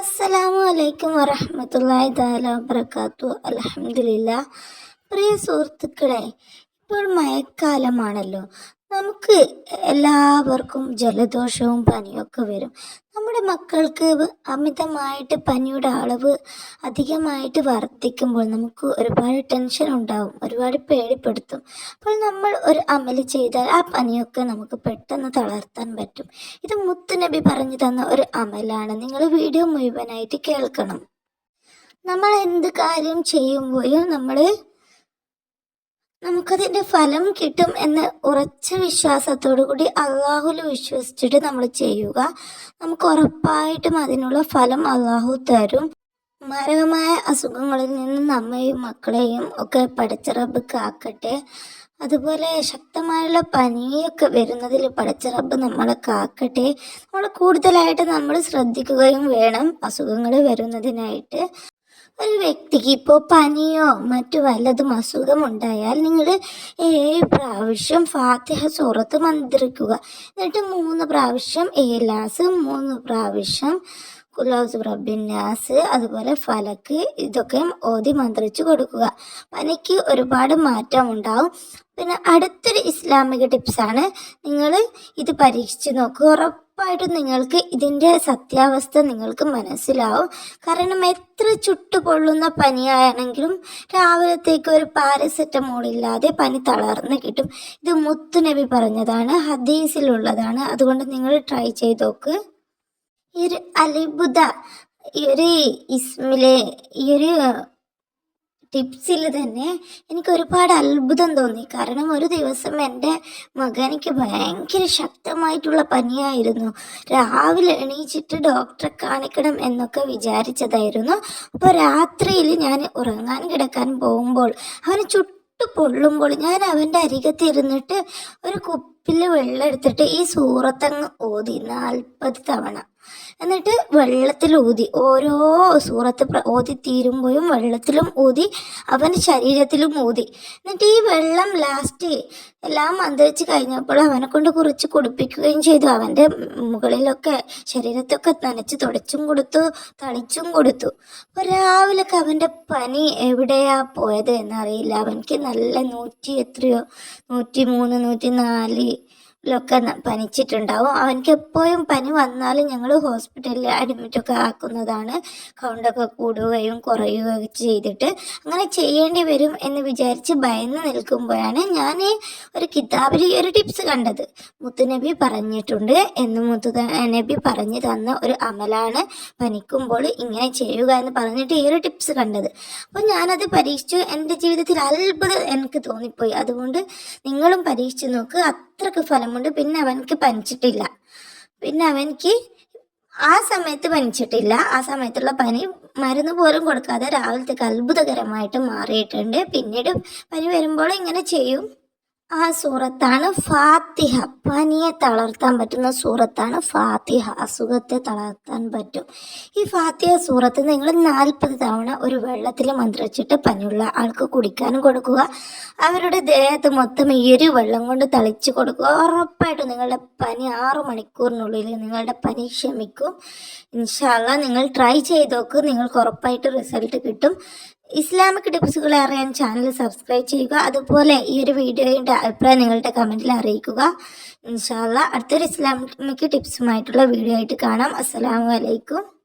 അസ്സലാമു അലൈക്കും വറഹ്മത്തുള്ളാഹി താല വബർക്കാത്തു അലഹമില്ല പ്രിയ സുഹൃത്തുക്കളെ ഇപ്പോൾ മഴക്കാലമാണല്ലോ. നമുക്ക് എല്ലാവർക്കും ജലദോഷവും പനിയൊക്കെ വരും. നമ്മുടെ മക്കൾക്ക് അമിതമായിട്ട് പനിയുടെ അളവ് അധികമായിട്ട് വർദ്ധിക്കുമ്പോൾ നമുക്ക് ഒരുപാട് ടെൻഷൻ ഉണ്ടാവും ഒരുപാട് പേടിപ്പെടുത്തും. അപ്പോൾ നമ്മൾ ഒരു അമൽ ചെയ്താൽ ആ പനിയൊക്കെ നമുക്ക് പെട്ടെന്ന് തളർത്താൻ പറ്റും. ഇത് മുത്തുനബി പറഞ്ഞു തന്ന ഒരു അമലാണ്. നിങ്ങൾ വീഡിയോ മുഴുവനായിട്ട് കേൾക്കണം. നമ്മൾ എന്ത് കാര്യം ചെയ്യുമ്പോഴും നമ്മൾ നമുക്കതിന്റെ ഫലം കിട്ടും എന്ന ഉറച്ച വിശ്വാസത്തോടു കൂടി അള്ളാഹുൽ വിശ്വസിച്ചിട്ട് നമ്മൾ ചെയ്യുക. നമുക്ക് ഉറപ്പായിട്ടും അതിനുള്ള ഫലം അള്ളാഹു തരും. മാരകമായ അസുഖങ്ങളിൽ നിന്ന് നമ്മയും മക്കളെയും ഒക്കെ പടച്ചിറബ് കാക്കട്ടെ. അതുപോലെ ശക്തമായുള്ള പനിയൊക്കെ വരുന്നതിൽ പടച്ചിറബ് നമ്മളെ കാക്കട്ടെ. നമ്മൾ കൂടുതലായിട്ട് നമ്മൾ ശ്രദ്ധിക്കുകയും വേണം അസുഖങ്ങൾ വരുന്നതിനായിട്ട്. ഒരു വ്യക്തിക്ക് ഇപ്പോൾ പനിയോ മറ്റു വല്ലതും അസുഖമുണ്ടായാൽ നിങ്ങൾ ഏഴ് പ്രാവശ്യം ഫാത്തിഹ സൂറത്ത് മന്ത്രിക്കുക. എന്നിട്ട് മൂന്ന് പ്രാവശ്യം ഏലാസ് മൂന്ന് പ്രാവശ്യം കുലോസ് റബ്ബിന്നാസ് അതുപോലെ ഫലക്ക് ഇതൊക്കെ ഓതി മന്ത്രിച്ചു കൊടുക്കുക. പനിക്ക് ഒരുപാട് മാറ്റം ഉണ്ടാവും. പിന്നെ അടുത്തൊരു ഇസ്ലാമിക ടിപ്സാണ്. നിങ്ങൾ ഇത് പരീക്ഷിച്ച് നോക്കുക ഉറപ്പായിട്ടും നിങ്ങൾക്ക് ഇതിന്റെ സത്യാവസ്ഥ നിങ്ങൾക്ക് മനസ്സിലാവും. കാരണം എത്ര ചുട്ടുപൊള്ളുന്ന പനിയാണെങ്കിലും രാവിലത്തേക്ക് ഒരു പാരസെറ്റമോൾ ഇല്ലാതെ പനി തളർന്ന് കിട്ടും. ഇത് മുത്തുനബി പറഞ്ഞതാണ് ഹദീസിലുള്ളതാണ്. അതുകൊണ്ട് നിങ്ങൾ ട്രൈ ചെയ്ത് നോക്ക് ഈ ഒരു അലിബുദ ഈ ഒരു ഇസ്മിലെ ഈ ഒരു ടിപ്സിൽ തന്നെ എനിക്ക് ഒരുപാട് അത്ഭുതം തോന്നി. കാരണം ഒരു ദിവസം എന്റെ മകനിക്ക് ഭയങ്കര ശക്തമായിട്ടുള്ള പനിയായിരുന്നു. രാവിലെ എണീച്ചിട്ട് ഡോക്ടറെ കാണിക്കണം എന്നൊക്കെ വിചാരിച്ചതായിരുന്നു. അപ്പോൾ രാത്രിയിൽ ഞാൻ ഉറങ്ങാൻ കിടക്കാൻ പോകുമ്പോൾ അവന് ചുട്ട് പൊള്ളുമ്പോൾ ഞാൻ അവന്റെ അരികത്ത് ഇരുന്നിട്ട് ഒരു കുപ്പിൽ വെള്ളം എടുത്തിട്ട് ഈ സൂറത്തങ്ങ് ഓതി നാൽപ്പത് തവണ. എന്നിട്ട് വെള്ളത്തിൽ ഊതി. ഓരോ സൂറത്ത് ഓതി തീരുമ്പോഴും വെള്ളത്തിലും ഊതി അവൻ ശരീരത്തിലും ഊതി. എന്നിട്ട് ഈ വെള്ളം ലാസ്റ്റ് എല്ലാം മന്ത്രിച്ച് കഴിഞ്ഞപ്പോൾ അവനെ കൊണ്ട് കുറിച്ച് കുടിപ്പിക്കുകയും ചെയ്തു. അവന്റെ മുകളിലൊക്കെ ശരീരത്തൊക്കെ നനച്ച് തുടച്ചും കൊടുത്തു തളിച്ചും കൊടുത്തു. അപ്പോൾ രാവിലൊക്കെ അവന്റെ പനി എവിടെയാ പോയത് എന്നറിയില്ല. അവനക്ക് നല്ല നൂറ്റി എത്രയോ നൂറ്റി മൂന്ന് നൂറ്റി നാല് ലൊക്കെ പനിച്ചിട്ടുണ്ടാവും. അവനക്ക് എപ്പോഴും പനി വന്നാലും ഞങ്ങൾ ഹോസ്പിറ്റലിൽ അഡ്മിറ്റൊക്കെ ആക്കുന്നതാണ്. കൗണ്ടൊക്കെ കൂടുകയും കുറയുകയും ചെയ്തിട്ട് അങ്ങനെ ചെയ്യേണ്ടി വരും എന്ന് വിചാരിച്ച് ഭയന്ന് നിൽക്കുമ്പോഴാണ് ഞാൻ ഒരു കിതാബിൽ ഒരു ടിപ്സ് കണ്ടത്. മുത്തുനബി പറഞ്ഞിട്ടുണ്ട് എന്ന് മുത്തു നബി പറഞ്ഞു തന്ന ഒരു അമലാണ് പനിക്കുമ്പോൾ ഇങ്ങനെ ചെയ്യുക എന്ന് പറഞ്ഞിട്ട് ഈ ഒരു ടിപ്സ് കണ്ടത്. അപ്പോൾ ഞാനത് പരീക്ഷിച്ചു. എന്റെ ജീവിതത്തിൽ അത്ഭുതം എനിക്ക് തോന്നിപ്പോയി. അതുകൊണ്ട് നിങ്ങളും പരീക്ഷിച്ച് നോക്ക്. അത്രയ്ക്ക് ഫലമുണ്ട്. പിന്നെ അവനക്ക് പനിച്ചിട്ടില്ല. പിന്നെ അവനക്ക് ആ സമയത്ത് പനിച്ചിട്ടില്ല. ആ സമയത്തുള്ള പനി മരുന്ന് പോലും കൊടുക്കാതെ രാവിലത്തേക്ക് അത്ഭുതകരമായിട്ട് മാറിയിട്ടുണ്ട്. പിന്നീട് പനി വരുമ്പോൾ ഇങ്ങനെ ചെയ്യും. ആ സൂറത്താണ് ഫാത്തിഹ. പനിയെ തളർത്താൻ പറ്റുന്ന സൂറത്താണ് ഫാത്തിഹ. അസുഖത്തെ തളർത്താൻ പറ്റും. ഈ ഫാത്തിഹ സൂറത്ത് നിങ്ങൾ നാൽപ്പത് തവണ ഒരു വെള്ളത്തിൽ മന്ത്രിച്ചിട്ട് പനിയുള്ള ആൾക്ക് കുടിക്കാനും കൊടുക്കുക. അവരുടെ ദേഹത്ത് മൊത്തം ഈ വെള്ളം കൊണ്ട് തളിച്ച് കൊടുക്കുക. ഉറപ്പായിട്ടും നിങ്ങളുടെ പനി ആറ് മണിക്കൂറിനുള്ളിൽ നിങ്ങളുടെ പനി ക്ഷമിക്കും. ഇൻഷാല്ല നിങ്ങൾ ട്രൈ ചെയ്ത് നോക്ക്. നിങ്ങൾക്ക് ഉറപ്പായിട്ട് റിസൾട്ട് കിട്ടും. ഇസ്ലാമിക് ടിപ്സുകൾ അറിയാൻ ചാനൽ സബ്സ്ക്രൈബ് ചെയ്യുക. അതുപോലെ ഈ ഒരു വീഡിയോയുടെ അഭിപ്രായം നിങ്ങളുടെ കമന്റിൽ അറിയിക്കുക. ഇൻഷാല്ല അടുത്തൊരു ഇസ്ലാമിക് ടിപ്സുമായിട്ടുള്ള വീഡിയോ ആയിട്ട് കാണാം. അസ്സാം അലൈക്കും.